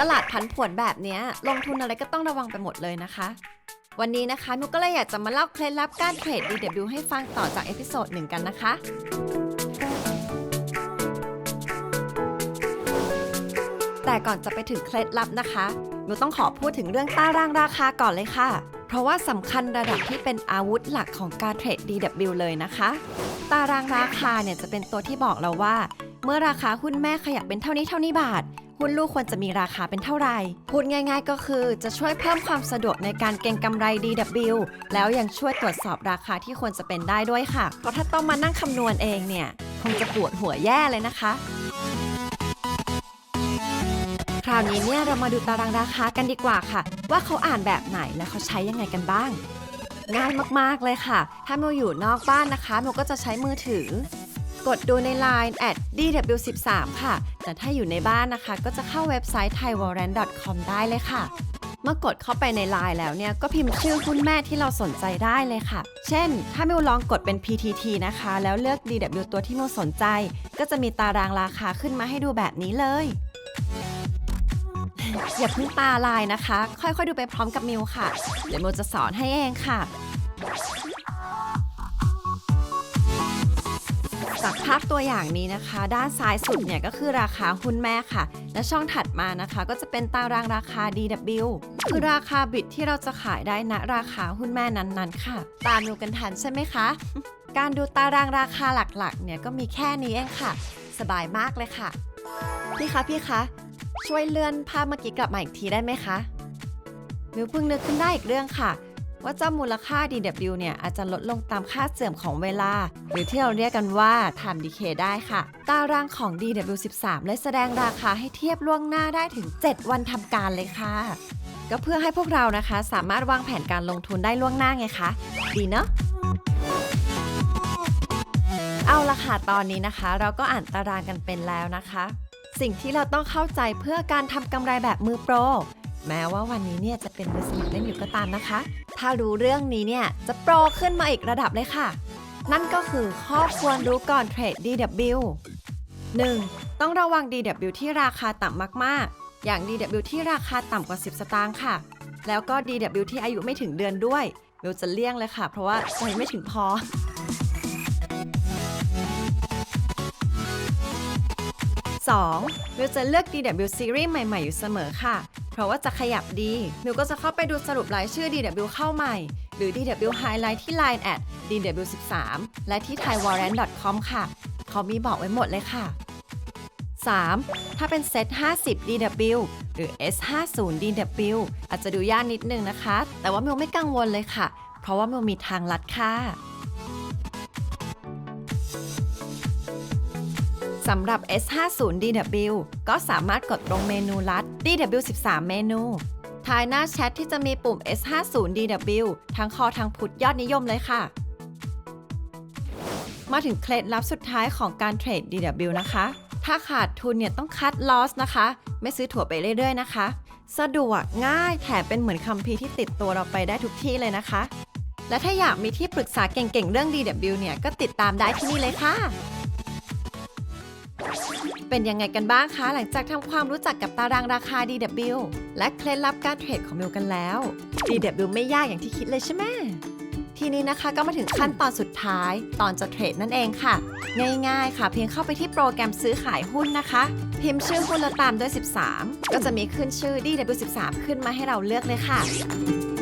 ตลาดผันผวนแบบเนี้ย ลงทุนอะไรก็ต้องระวังไปหมดเลยนะคะ วันนี้นะคะมิวก็เลยอยากจะมาเล่าเคล็ดลับการเทรด DW ให้ฟังต่อจากเอพิโซดหนึ่งกันนะคะแต่ก่อนจะไปถึงเคล็ดลับนะคะมิวต้องขอพูดถึงเรื่องตารางราคาก่อนเลยค่ะ เพราะว่าสำคัญระดับที่เป็นอาวุธหลักของการเทรด DW เลยนะคะ ตารางราคาเนี่ยจะเป็นตัวที่บอกเราว่า เมื่อราคาหุ้นแม่ขยับเป็นเท่านี้เท่านี้บาท หุ้นลูกควรจะมีราคาเป็นเท่าไหร่ พูดง่ายๆ ก็คือจะช่วยเพิ่มความสะดวกในการเก็งกำไร DW แล้วยังช่วยตรวจสอบราคาที่ควรจะเป็นได้ด้วยค่ะ เพราะถ้าต้องมานั่งคำนวณเองเนี่ยคงจะปวดหัวแย่เลยนะคะ คราวนี้เนี่ยเรามาดูตารางราคากันดีกว่าค่ะ ว่าเขาอ่านแบบไหนและเขาใช้ยังไงกันบ้าง ง่ายมากๆเลยค่ะ ถ้ามิวอยู่นอกบ้านนะคะมิวก็จะใช้มือถือ กดดูใน Line at dw13 ค่ะ แต่ถ้าอยู่ในบ้านนะคะ ก็จะเข้าเว็บไซต์ thaiwarrant.com ได้เลยค่ะเมื่อกดเข้าไปใน Line แล้วเนี่ย ก็พิมพ์ชื่อหุ้นแม่ที่เราสนใจได้เลยค่ะ เช่น ถ้ามิวลองกดเป็น PTT นะคะ แล้วเลือก DW ตัวที่มิวสนใจ ก็จะมีตารางราคาขึ้นมาให้ดูแบบนี้เลย อย่าเพิ่งตาลายนะคะ ค่อยๆดูไปพร้อมกับมิวค่ะ เดี๋ยวมิวจะสอนให้เองค่ะ จากภาพตัวอย่างนี้นะคะ ด้านซ้ายสุดเนี่ยก็คือราคาหุ้นแม่ค่ะ และช่องถัดมานะคะ ก็จะเป็นตารางราคา DW คือราคาบิตที่เราจะขายได้ณราคาหุ้นแม่นั้นๆ ค่ะ ตามดูกันทันใช่ไหมคะ การดูตารางราคาหลักๆ เนี่ยก็มีแค่นี้เองค่ะ สบายมากเลยค่ะ พี่คะพี่คะ ช่วยเลื่อนภาพเมื่อกี้กลับมาอีกทีได้ไหมคะมิวเพิ่งนึกขึ้นได้อีกเรื่องค่ะ ว่าเจ้ามูลค่า DW เนี่ยอาจจะลดลงตามค่าเสื่อมของเวลา หรือที่เราเรียกกันว่า time decay ได้ค่ะ ตารางของ DW13 เลยแสดงราคาให้เทียบล่วงหน้าได้ถึง 7 วันทำการเลยค่ะ ก็เพื่อให้พวกเรานะคะสามารถวางแผนการลงทุนได้ล่วงหน้าไงคะดีเนาะเอาละค่ะตอนนี้นะคะ เราก็อ่านตารางกันเป็นแล้วนะคะ สิ่งที่เราต้องเข้าใจเพื่อการทำกำไรแบบมือโปร แม้ว่าวันนี้เนี่ยจะเป็นมือสมัครเล่นอยู่ก็ตามนะคะ ถ้ารู้เรื่องนี้เนี่ยจะโปรขึ้นมาอีกระดับเลยค่ะ นั่นก็คือข้อควรรู้ก่อนเทรด DW 1. ต้องระวัง DW ที่ราคาต่ำมากๆ อย่าง DW ที่ราคาต่ำกว่า 10 สตางค์ค่ะ แล้วก็ DW ที่อายุไม่ถึงเดือนด้วยเบลจะเลี่ยงเลยค่ะ เพราะว่าใจไม่ถึงพอ 2. มิวจะเลือก DW Series ใหม่ๆ อยู่เสมอค่ะ เพราะว่าจะขยับดีมิวก็จะเข้าไปดูสรุปรายชื่อ DW เข้าใหม่ หรือ DW Highlight ที่ Line at DW13 และที่ thaiwarrant.com ค่ะ เขามีบอกไว้หมดเลยค่ะ 3. ถ้าเป็นเซต 50 DW หรือ S50 DW อาจจะดูยากนิดนึงนะคะ แต่ว่ามิวไม่กังวลเลยค่ะ เพราะว่ามิวมีทางลัดค่ะ สำหรับ S50 DW ก็สามารถกดตรงเมนูลัด DW13 เมนูทายหน้าแชทที่จะมีปุ่ม S50 DW ทั้งคอทั้งพุทยอดนิยมเลยค่ะ มาถึงเคล็ดลับสุดท้ายของการเทรด DW นะคะ ถ้าขาดทุนเนี่ยต้องคัดลอสนะคะ ไม่ซื้อถั่วไปเรื่อยๆนะคะ สะดวกง่ายแถมเป็นเหมือนคัมภีที่ติดตัวเราไปได้ทุกที่เลยนะคะ และถ้าอยากมีที่ปรึกษาเก่งๆ เรื่อง DW เนี่ยก็ติดตามได้ที่นี่เลยค่ะ เป็นยังไงกันบ้างคะหลังจากทำความรู้จักกับตารางราคา DW และเคล็ดลับการเทรดของมิวกันแล้ว DW ไม่ยากอย่างที่คิดเลยใช่ไหมทีนี้นะคะก็มาถึงขั้นตอนสุดท้าย ตอนจะเทรดนั่นเองค่ะ ง่ายๆ ค่ะเพียงเข้าไปที่โปรแกรมซื้อขายหุ้นนะคะ พิมพ์ชื่อหุ้นแล้วตามด้วย 13 ก็จะมีขึ้นชื่อ DW13 ขึ้นมาให้เราเลือกเลยค่ะ